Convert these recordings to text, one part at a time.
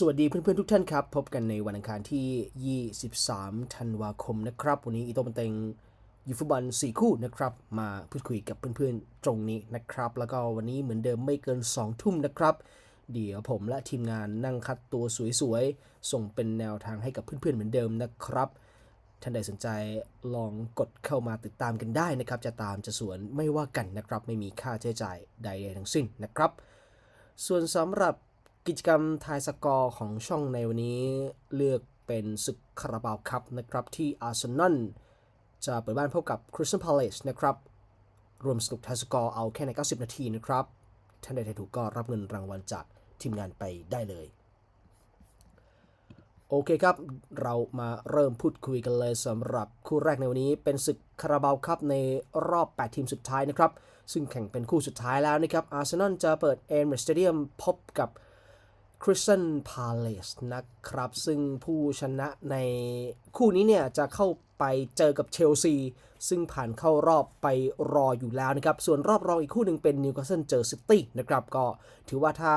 สวัสดีเพื่อนๆทุกท่านครับ พบกันในวันอังคารที่ 23 ธันวาคมนะครับ วันนี้อีโตบันเต็งยูฟุตบอล4 คู่นะครับ มาพูดคุยกับเพื่อนๆตรงนี้นะครับ แล้วก็วันนี้เหมือนเดิมไม่เกิน 2 ทุ่มนะครับ เดี๋ยวผมและทีมงานนั่งคัดตัวสวยๆ ส่งเป็นแนวทางให้กับเพื่อนๆเหมือนเดิมนะครับท่านใดสนใจลองกดเข้ามาติดตามกันได้นะครับ จะตามจะสวนไม่ว่ากันนะครับ ไม่มีค่าใช้จ่ายใดๆทั้งสิ้นนะครับ ส่วนสำหรับ กิจกรรมทายสกอร์ของช่องในวันนี้เลือกเป็นศึกคาราบาวคัพนะครับที่อาร์เซนอลจะเปิดบ้านพบกับคริสตัลพาเลสนะครับ รวมสนุกทายสกอร์เอาแค่ใน 90 นาทีนะครับ ท่านใดทายถูกก็รับเงินรางวัลจากทีมงานไปได้เลย โอเคครับ เรามาเริ่มพูดคุยกันเลยสำหรับคู่แรกในวันนี้เป็นศึกคาราบาวคัพในรอบ 8 ทีมสุดท้ายนะครับ ซึ่งแข่งเป็นคู่สุดท้ายแล้วนะครับอาร์เซนอลจะเปิดเอ m เ r สเตเดียมพบกับ คริสตันพาเลสนะครับ ซึ่งผู้ชนะในคู่นี้เนี่ยจะเข้าไปเจอกับเชลซี ซึ่งผ่านเข้ารอบไปรออยู่แล้วนะครับ ส่วนรอบรองอีกคู่หนึ่งเป็นนิวคาสเซิลเจอซิตี้นะครับ ก็ถือว่าถ้า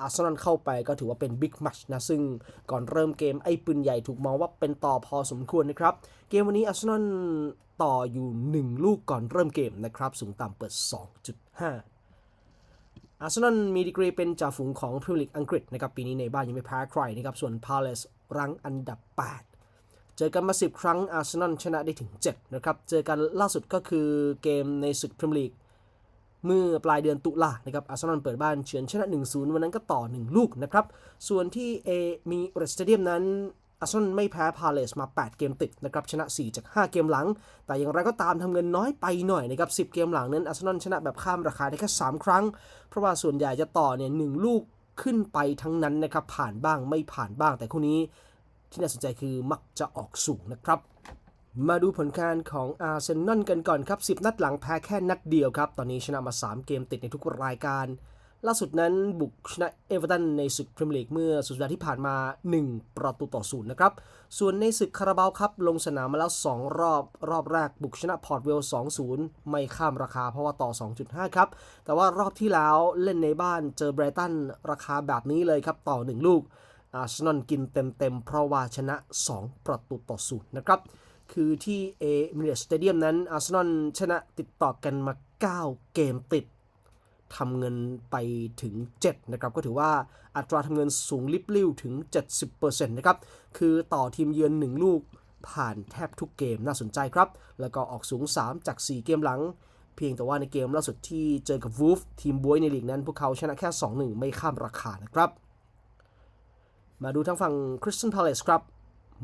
อาร์เซนอลเข้าไปก็ถือว่าเป็นบิ๊กแมชนะ ซึ่งก่อนเริ่มเกมไอ้ปืนใหญ่ถูกมองว่าเป็นต่อพอสมควรนะครับ เกมวันนี้อาร์เซนอลต่ออยู่ 1 ลูกก่อนเริ่มเกมนะครับ สูงต่ำเปิด 2.5 อาร์เซนอลมีดีกรีเป็นจ่าฝูงของพรีเมียร์ลีกอังกฤษนะครับปีนี้ในบ้านยังไม่แพ้ใครนะครับส่วนพาเลสรั้งอันดับ 8 เจอกันมา 10 ครั้งอาร์เซนอลชนะได้ถึง 7 นะครับ เจอกันล่าสุดก็คือเกมในศึกพรีเมียร์ลีกเมื่อปลายเดือนตุลานะครับอาร์เซนอลเปิดบ้านเฉือนชนะ 1-0 วันนั้นก็ต่อ 1 ลูกนะครับ ส่วนที่เอมีเรสเตเดียมนั้น อาร์เซนอลไม่แพ้พาเลสมา 8 เกมติดนะครับชนะ 4 จาก 5 เกมหลัง แต่อย่างไรก็ตามทำเงินน้อยไปหน่อยนะครับ 10 เกมหลังนั้นอาร์เซนอลชนะแบบข้ามราคาได้แค่ 3 ครั้ง เพราะว่าส่วนใหญ่จะต่อเนี่ยหลูกขึ้นไปทั้งนั้นนะครับผ่านบ้างไม่ผ่านบ้าง แต่คู่นี้ที่น่าสนใจคือมักจะออกสูงนะครับมาดูผลการของอาร์เซนอลกันก่อนครับ 10 นัดหลังแพ้แค่นัดเดียวครับ ตอนนี้ชนะมา 3 เกมติดในทุกรายการ ล่าสุดนั้นบุกชนะเอเวอร์ตันในศึกพรีเมียร์ลีกเมื่อสุดสัปดาห์ที่ผ่านมา 1 ประตูต่อศูนย์นะครับ ส่วนในศึกคาราบาวครับลงสนามมาแล้ว 2 รอบรอบแรกบุกชนะพอร์ตเวล 2-0 ไม่ข้ามราคาเพราะว่าต่อ 2.5 ครับ แต่ว่ารอบที่แล้วเล่นในบ้านเจอไบรตันราคาแบบนี้เลยครับ ต่อ 1 ลูกอาร์เซนอลกินเต็มๆ เพราะว่าชนะ 2 ประตูต่อศูนย์นะครับ คือที่เอมิเรสสเตเดียมนั้นอาร์เซนอลชนะติดต่อกันมา 9 เกมติด ทำเงินไปถึง 7 นะครับ ก็ถือว่าอัตราทำเงินสูงลิบลิ่วถึง 70%นะครับ คือต่อทีมเยือน 1 ลูกผ่านแทบทุกเกมน่าสนใจครับ แล้วก็ออกสูง 3 จาก 4 เกมหลัง เพียงแต่ว่าในเกมล่าสุดที่เจอกับวูฟทีมบวยในลีกนั้น พวกเขาชนะแค่ 2-1 ไม่ข้ามราคานะครับ มาดูทางฝั่งคริสตันพาเลสครับ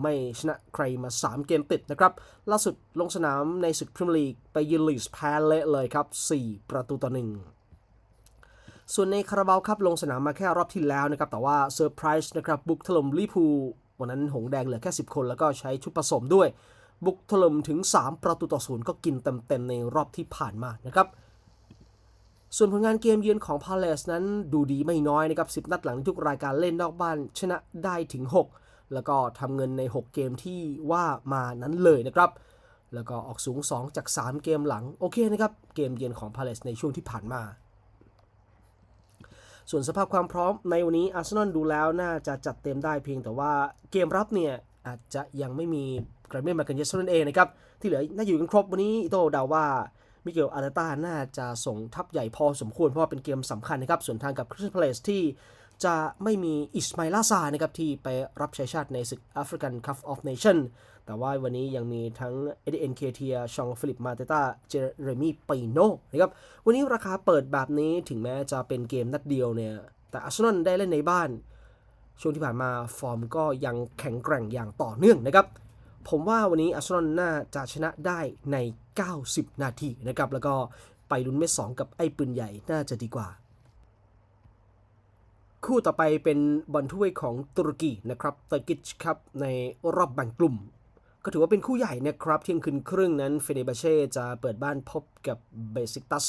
ไม่ชนะใครมา 3 เกมติดนะครับ ล่าสุดลงสนามในศึกพรีเมียร์ลีกไปยืนลีสแพ้เละเลยครับ 4 ประตูต่อ1 ส่วนในคาราบาวครับลงสนามมาแค่รอบที่แล้วนะครับ แต่ว่าเซอร์ไพรส์นะครับบุกถล่มลิพูวันนั้นหงแดงเหลือแค่ 10 คนแล้วก็ใช้ชุดผสมด้วย บุกถล่มถึง 3 ประตูต่อศูนย์ก็กินเต็มๆในรอบที่ผ่านมานะครับ ส่วนผลงานเกมเยือนของพาเลสนั้นดูดีไม่น้อยนะครับ 10 นัดหลังทุกรายการเล่นนอกบ้านชนะได้ถึง 6 แล้วก็ทำเงินใน 6 เกมที่ว่ามานั้นเลยนะครับแล้วก็ออกสูง 2 จาก 3 เกมหลัง โอเคนะครับ เกมเยือนของพาเลสในช่วงที่ผ่านมา ส่วนสภาพความพร้อมในวันนี้อาร์เซนอลดูแล้วน่าจะจัดเต็มได้เพียงแต่ว่าเกมรับเนี่ยอาจจะยังไม่มีกรเมนมากันเยสเท่านั้นเองนะครับ ที่เหลือน่าอยู่กันครบวันนี้อิโตเดาว่ามิเกลอาร์เตต้าน่าจะส่งทัพใหญ่พอสมควรเพราะว่าเป็นเกมสำคัญนะครับ ส่วนทางกับคริสตัลพาเลสที่จะไม่มีอิสมาอิลาซานะครับที่ไปรับใช้ชาติในศึกแอฟริกันคัพออฟเนชั่น แต่ว่าวันนี้ยังมีทั้งเอเดนเคเทียชองฟิลิปมาเตต้าเจเรมีปีโนนะครับวันนี้ราคาเปิดแบบนี้ถึงแม้จะเป็นเกมนัดเดียวเนี่ยแต่อาร์เซนอลได้เล่นในบ้าน ช่วงที่ผ่านมาฟอร์มก็ยังแข็งแกร่งอย่างต่อเนื่องนะครับผมว่าวันนี้อาร์เซนอลน่าจะชนะได้ใน 90 นาทีนะครับแล้วก็ไปลุ้นเม็ดสองกับไอ้ปืนใหญ่น่าจะดีกว่า คู่ต่อไปเป็นบอลถ้วยของตุรกีนะครับเตอร์กิชครับในรอบแบ่งกลุ่ม ก็ถือว่าเป็นคู่ใหญ่นะครับ เที่ยงคืนครึ่งนั้นเฟเนบาเช่จะเปิดบ้านพบกับเบซิกตัส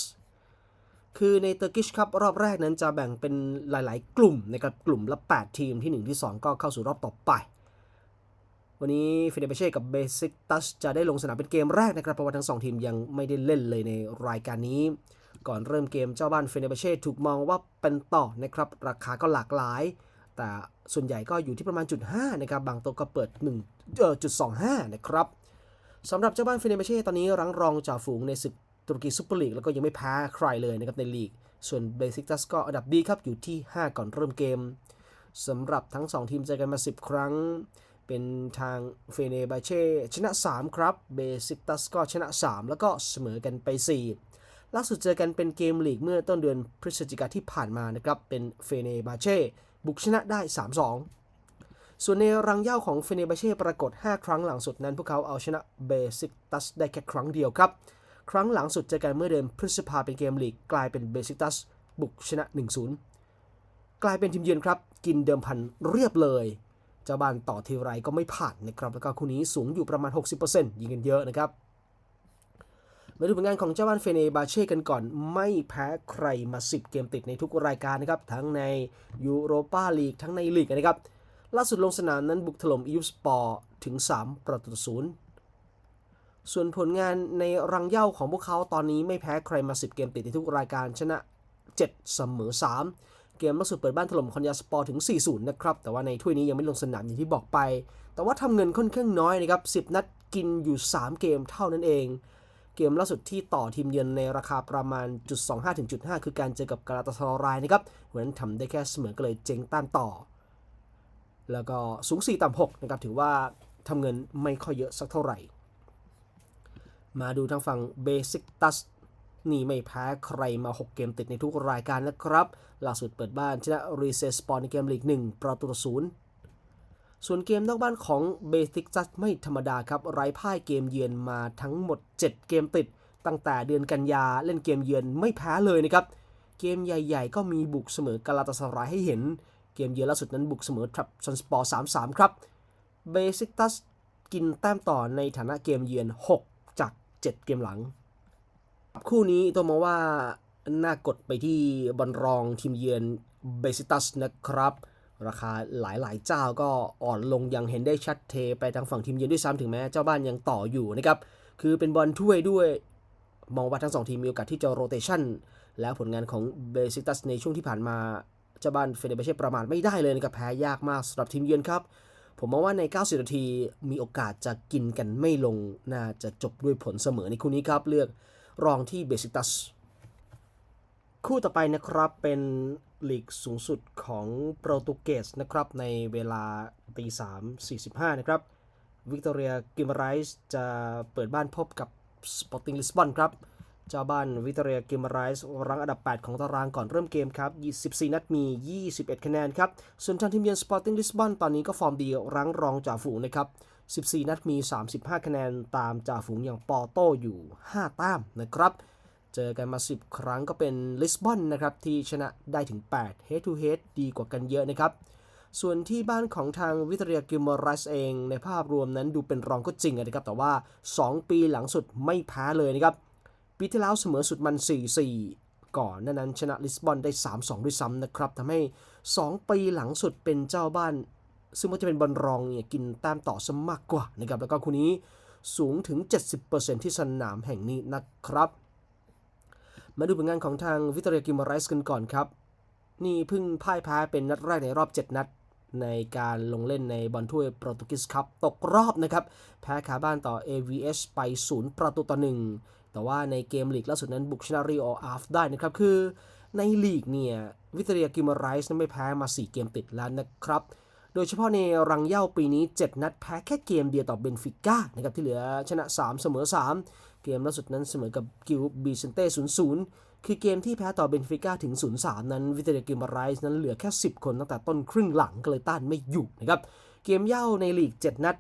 คือในเตอร์กิชคัพรอบแรกนั้นจะแบ่งเป็นหลาย ๆ กลุ่มนะครับกลุ่มละ 8 ทีมที่ 1 ที่ 2 ก็เข้าสู่รอบต่อไป วันนี้เฟเนเบเช่กับเบซิกตัสจะได้ลงสนามเป็นเกมแรกนะครับเพราะว่าทั้ง 2 ทีมยังไม่ได้เล่นเลยในรายการนี้ ก่อนเริ่มเกมเจ้าบ้านเฟเนเบเช่ถูกมองว่าเป็นต่อนะครับราคาก็หลากหลาย แต่ส่วนใหญ่ก็อยู่ที่ประมาณจุด5นะครับ บางตัวก็เปิด1เอ่อจุด25 นะครับสำหรับเจ้าบ้านเฟเนเบเช่ตอนนี้รั้งรองจ่าฝูงในศึกตุรกีซุปเปอร์ลีกแล้วก็ยังไม่แพ้ใครเลยนะครับในลีก ส่วนเบซิกตัสก็อันดับดีครับอยู่ที่ 5 ก่อนเริ่มเกมสำหรับทั้ง 2 ทีมเจอกันมา 10 ครั้ง เป็นทางเฟเนเบเช่ชนะ 3 ครับเบซิกตัสก็ชนะ 3 แล้วก็เสมอกันไป 4 ล่าสุดเจอกันเป็นเกมลีกเมื่อต้นเดือนพฤศจิกาที่ผ่านมานะครับเป็นเฟเนบาเช่ บุกชนะได้ 3-2 ส่วนในรังเย้าของเฟเนบาเช่ปรากฏ 5 ครั้งหลังสุดนั้น พวกเขาเอาชนะเบซิกตัสได้แค่ครั้งเดียวครับ ครั้งหลังสุดเจอกันเมื่อเดือนพฤษภาเป็นเกมลีกกลายเป็นเบซิกตัสบุกชนะ 1-0 กลายเป็นทีมเยือนครับ กินเดิมพันเรียบเลยเจ้าบ้านต่อทีไรก็ไม่ผ่านนะครับแล้วก็คู่นี้สูงอยู่ประมาณ 60%ยิงกันเยอะนะครับ มาดูผลงานของเจ้าบ้านเฟเนบาเช่กันก่อน ไม่แพ้ใครมา 10 เกมติดในทุกรายการนะครับ ทั้งในยูโรปาลีกทั้งในลีกนะครับ ล่าสุดลงสนามนั้นบุกถล่มอีฟสปอร์ถึง 3 ประตูศูนย์ส่วนผลงานในรังเย้าของพวกเขาตอนนี้ไม่แพ้ใครมา 10 เกมติดในทุกรายการชนะ 7 เสมอ 3 เกมล่าสุดเปิดบ้านถล่มคอนยาสปอร์ถึง 4-0 นะครับ แต่ว่าในถ้วยนี้ยังไม่ลงสนามอย่างที่บอกไป แต่ว่าทำเงินค่อนข้างน้อยนะครับ 10 นัดกินอยู่ 3 เกมเท่านั้นเอง เกมล่าสุดที่ต่อทีมเยือนในราคาประมาณจุด25ถึงจุด5คือการเจอกับกาลาตาซารายนะครับวันนั้นทำได้แค่เสมอก็เลยเจ๊งต้านต่อ แล้วก็สูง 4 ต่ำ6นะครับถือว่าทำเงินไม่ค่อยเยอะสักเท่าไหร่ มาดูทางฝั่งเบสิกตัสนี่ไม่แพ้ใครมา 6 เกมติดในทุกรายการนะครับ ล่าสุดเปิดบ้านชนะรีเซสปอนในเกมลีก 1 ประตูศูนย์ ส่วนเกมนอกบ้านของเบสิกตัสไม่ธรรมดาครับ ไร้พ่ายเกมเยือนมาทั้งหมด 7 เกมติด ตั้งแต่เดือนกันยาเล่นเกมเยือนไม่แพ้เลยนะครับ เกมใหญ่ๆ ก็มีบุกเสมอกาลาตาสรายให้เห็น เกมเยือนล่าสุดนั้นบุกเสมอทรัพซันสปอร์3-3ครับ เบซิกตัสกินแต้มต่อในฐานะเกมเยือน 6 จาก 7 เกมหลัง คู่นี้ต้องมองว่าน่ากดไปที่บอลรองทีมเยือนเบซิตัสนะครับ ราคาหลายๆ เจ้าก็อ่อนลงอย่างเห็นได้ชัดเทไปทางฝั่งทีมเยือนด้วยซ้ำถึงแม้เจ้าบ้านยังต่ออยู่นะครับ คือเป็นบอลถ้วยด้วย มองว่าทั้งสองทีมมีโอกาสที่จะโรเตชันแล้วผลงานของเบซิตัสในช่วงที่ผ่านมาเจ้าบ้านเฟเดเบเช่ประมาทไม่ได้เลยนะครับแพ้ยากมากสำหรับทีมเยือนครับ ผมมองว่าใน 90 นาทีมีโอกาสจะกินกันไม่ลง น่าจะจบด้วยผลเสมอในคู่นี้ครับเลือกรองที่เบซิตัส คู่ต่อไปนะครับเป็นลีกสูงสุดของโปรตุเกสนะครับในเวลาตี3 45นะครับวิกตอเรียกิมไรส์จะเปิดบ้านพบกับสปอร์ติ้งลิสบอนครับเจ้าบ้านวิกตอเรียกิมไรส์รั้งอันดับ 8 ของตารางก่อนเริ่มเกมครับ 24 นัดมี 21 คะแนนครับ ส่วนทางทีมเยือนสปอร์ติ้งลิสบอนตอนนี้ก็ฟอร์มดีรั้งรองจ่าฝูงนะครับ 14 นัดมี 35 คะแนนตามจ่าฝูงอย่างปอโต้อยู่ 5 แต้มนะครับ เจอกันมา 10 ครั้งก็เป็นลิสบอนนะครับที่ชนะได้ถึง 8 head to head ดีกว่ากันเยอะนะครับ ส่วนที่บ้านของทางวิตเรียกิมอรัสเองในภาพรวมนั้นดูเป็นรองก็จริงนะครับ แต่ว่า 2 ปีหลังสุดไม่แพ้เลยนะครับ ปีที่แล้วเสมอสุดมัน 4-4 ก่อนหนานั้นชนะลิสบอนได้ 3-2 ด้วยซ้ำนะครับทำให้ 2 ปีหลังสุดเป็นเจ้าบ้าน ซึ่งมันจะเป็นบอลรองเนี่ยกินแต้มต่อซะมากกว่านะครับแล้วก็คู่นี้สูงถึง 70%ที่สนามแห่งนี้นะครับ มาดูผลงานของทางวิตเรียกิมอรัสกันก่อนครับ นี่เพิ่งพ่ายแพ้เป็นนัดแรกในรอบ 7 นัด ในการลงเล่นในบอลถ้วยโปรตุเกสครับตกรอบนะครับ แพ้คาบ้านต่อ AVS ไป 0 ประตูต่อ 1 แต่ว่าในเกมลีกล่าสุดนั้นบุกชนะรีโออาฟได้นะครับ คือในลีกเนี่ยวิตเรียกิมอรัสนั้นไม่แพ้มา 4 เกมติดแล้วนะครับ โดยเฉพาะในรังเย้าปีนี้ 7 นัดแพ้แค่เกมเดียวต่อเบนฟิก้านะครับที่เหลือชนะ 3 เสมอ 3 เกมล่าสุดนั้นเสมอกับกิลบีเซนเต้0-0 คือเกมที่แพ้ต่อเบนฟิก้าถึง 0-3 นั้นวิเตเรกิมบารายส์นั้นเหลือแค่ 10 คนตั้งแต่ต้นครึ่งหลังก็เลยต้านไม่อยู่นะครับเกมเย้าในลีก 7 นัด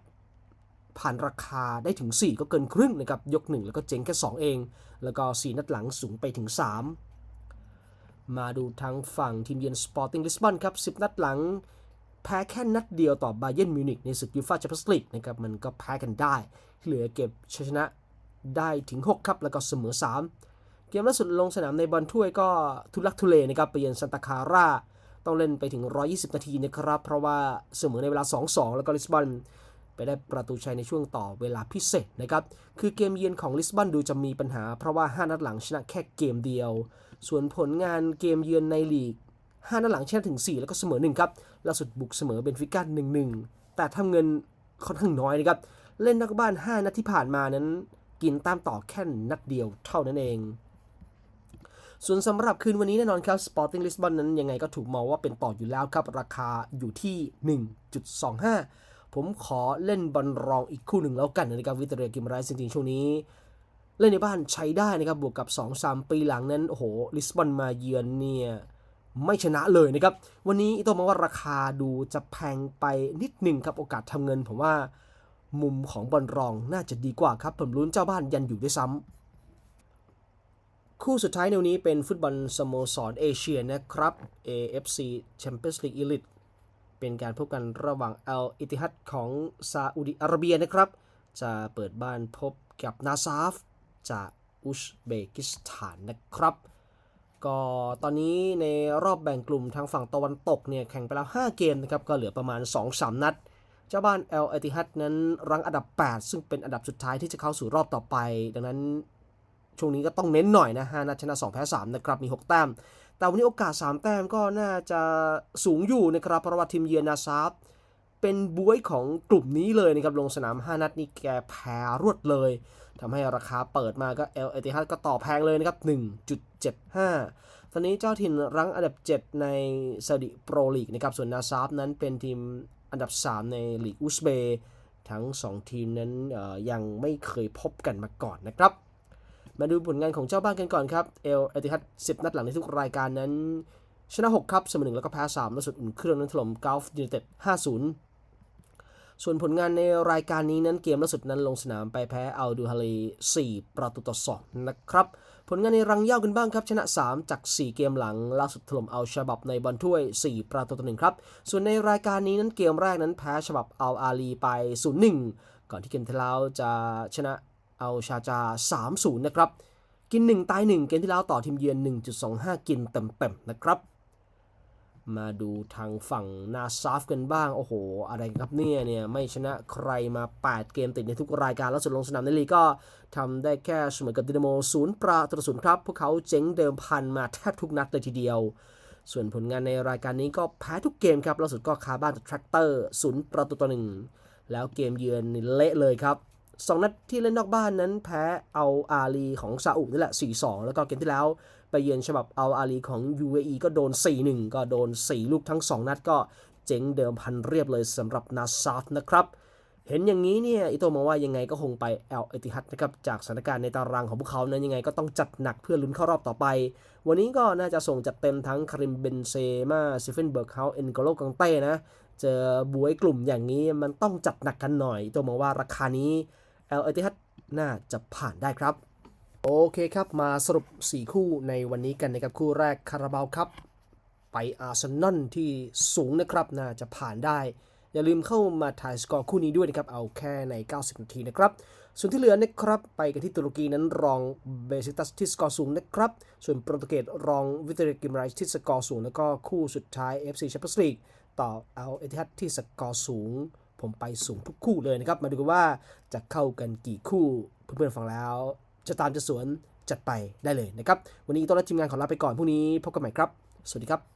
ผ่านราคาได้ถึง 4 ก็เกินครึ่งนะครับยก 1 แล้วก็เจ๊งแค่ 2 เอง แล้วก็ 4 นัดหลังสูงไปถึง 3 มาดูทางฝั่งทีมเยือนสปอร์ติ้งลิสบอนครับ 10 นัดหลัง แพ้แค่นัดเดียวต่อบาเยนมิวนิกในศึกยูฟ่าแชมเปี้ยนส์ลีกนะครับมันก็แพ้กันได้ เหลือเก็บชัยชนะได้ถึง 6 ครับ แล้วก็เสมอ 3 เกมล่าสุดลงสนามในบอลถ้วยก็ทุลักทุเลนะครับไปเยือนซันตาคาร่าต้องเล่นไปถึง 120 นาทีนะครับ เพราะว่าเสมอในเวลา 2-2 แล้วก็ลิสบอนไปได้ประตูชัยในช่วงต่อเวลาพิเศษนะครับ คือเกมเยือนของลิสบอนดูจะมีปัญหา เพราะว่า 5 นัดหลังชนะแค่เกมเดียว ส่วนผลงานเกมเยือนในลีก 5นัดหลังชนะถึง 4 แล้วก็เสมอ 1 ครับล่าสุดบุกเสมอเบนฟิก้า1-1 แต่ทำเงินค่อนข้างน้อยนะครับ เล่นนักบ้าน 5 นัดที่ผ่านมานั้นกินตามต่อแค่นัดเดียวเท่านั้นเอง ส่วนสำหรับคืนวันนี้แน่นอนครับ Sporting Lisbon นั้นยังไงก็ถูกมองว่าเป็นต่ออยู่แล้วครับ ราคาอยู่ที่ 1.25 ผมขอเล่นบอลรองอีกคู่หนึ่งแล้วกันนะครับวิตเตอร์กิมไรส์จริงๆช่วงนี้เล่นในบ้านใช้ได้นะครับ บวกกับ 2-3 ปีหลังนั้น โอ้โห ลิสบอนมาเยือนเนี่ย ไม่ชนะเลยนะครับ วันนี้ต้องมาว่าราคาดูจะแพงไปนิดหนึ่งครับโอกาสทำเงิน ผมว่ามุมของบอลรองน่าจะดีกว่าครับ ผมลุ้นเจ้าบ้านยันอยู่ด้วยซ้ำคู่สุดท้ายในวันนี้เป็นฟุตบอลสโมสรเอเชียนะครับ AFC Champions League Elite เป็นการพบกันระหว่างอลอิติฮัดของซาอุดิอาระเบียนะครับ จะเปิดบ้านพบกับนาซาฟจากอุซเบกิสถานนะครับ ก็ตอนนี้ในรอบแบ่งกลุ่มทางฝั่งตะวันตกเนี่ยแข่งไปแล้ว 5 เกมนะครับ ก็เหลือประมาณ 2-3 นัด เจ้าบ้านเอลเอติฮัดนั้นรั้งอันดับ 8 ซึ่งเป็นอันดับสุดท้ายที่จะเข้าสู่รอบต่อไป ดังนั้นช่วงนี้ก็ต้องเน้นหน่อยนะ5นัดชนะ2แพ้3นะครับมี 6 แต้ม แต่วันนี้โอกาส 3 แต้มก็น่าจะสูงอยู่นะครับเพราะว่าทีมเยือนนาซาฟเป็นบวยของกลุ่มนี้เลยนะครับลงสนาม 5 นัดนี่แกแพ้รวดเลย ทำให้ราคาเปิดมาก็เอลเอติฮัดก็ต่อแพงเลยนะครับ 1.75 ตอนนี้เจ้าถิ่นรั้งอันดับ 7 ในซาอุดิโปรลีกนะครับ ส่วนนาซาฟนั้นเป็นทีมอันดับ 3 ในลีกอุซเบย์ทั้ง 2 ทีมนั้นยังไม่เคยพบกันมาก่อนนะครับ มาดูผลงานของเจ้าบ้านกันก่อนครับ เอลเอติฮัด10 นัดหลังในทุกรายการนั้นชนะ 6 ครับเสมอ1แล้วก็แพ้3ล่าสุดอุ่นเครื่องนั้นถล่มกอล์ฟยูไนเต็ด5-0 ส่วนผลงานในรายการนี้นั้นเกมล่าสุดนั้นลงสนามไปแพ้อัลดูฮารี4 ประตูต่อ2นะครับผลงานในรังเย่ากันบ้างครับ ชนะ 3 จาก 4 เกมหลัง ล่าสุดถล่มเอัลชาบับในบอลถ้วย 4 ประตูต่อ1ครับ ส่วนในรายการนี้นั้นเกมแรกนั้นแพ้ฉบับเอัลอาลีไป 0-1 ก่อนที่เกมที่แล้วจะชนะเอัลชาจา 3-0 นะครับ กิน 1 ตาย 1 เกมที่แล้วต่อทีมเยือน 1.25 กินเต็มๆนะครับ มาดูทางฝั่งนาซาฟกันบ้าง โอ้โห อะไรครับเนี่ยเนี่ย ไม่ชนะใครมา 8 เกมติดในทุกรายการ แล้วสุดลงสนามในลีกก็ทำได้แค่เสมอกับดินาโมศูนย์ประตูศูนย์ครับ พวกเขาเจ๊งเดิมพันมาแทบทุกนัดเลยทีเดียว ส่วนผลงานในรายการนี้ก็แพ้ทุกเกมครับล่าสุดก็คาบ้านจากแทรกเตอร์ศูนย์ประตูต่อหนึ่งแล้วเกมเยือนนี่เละเลยครับสองนัดที่เล่นนอกบ้านนั้นแพ้เอาอาลีของซาอุนี่แหละ 4-2 แล้วก็เกมที่แล้ว ไปเยือนฉบับอัลอาลีของ UAE ก็โดน 4-1 ก็โดน 4 ลูกทั้ง 2 นัดก็เจ๋งเดิมพันเรียบเลยสำหรับนาซาฟนะครับเห็นอย่างนี้เนี่ยอิโตมองว่ายังไงก็คงไปเอลเอติฮัดนะครับจากสถานการณ์ในตารางของพวกเขานั้นยังไงก็ต้องจัดหนักเพื่อลุ้นเข้ารอบต่อไป วันนี้ก็น่าจะส่งจัดเต็มทั้งคาริมเบนเซมาซิเฟนเบิร์กเฮาเอ็นโกโลกังเต้นะเจอบวยกลุ่มอย่างนี้มันต้องจัดหนักกันหน่อยอิโตมองว่าราคานี้เอลเอติฮัดน่าจะผ่านได้ครับ โอเคครับมาสรุป 4 คู่ในวันนี้กันนะครับคู่แรกคาราบาวครับ ไปอาร์เซนอลที่สูงนะครับน่าจะผ่านได้ อย่าลืมเข้ามาถ่ายสกอร์คู่นี้ด้วยนะครับ เอาแค่ใน 90 นาทีนะครับ ส่วนที่เหลือนะครับ ไปกันที่ตุรกีนั้นรองเบซิตัสที่สกอร์สูงนะครับ ส่วนโปรตุเกสรองวิเตอร์กิมไรส์ที่สกอร์สูง แล้วก็คู่สุดท้าย FC Champions League ต่อเอาเอทิฮัดที่สกอร์สูง ผมไปสูงทุกคู่เลยนะครับมาดูกันว่าจะเข้ากันกี่คู่เพื่อนๆฟังแล้ว จะตามจะสวนจัดไปได้เลยนะครับ วันนี้ต้อนรับทีมงานขอลาไปก่อนพรุ่งนี้พบกันใหม่ครับ สวัสดีครับ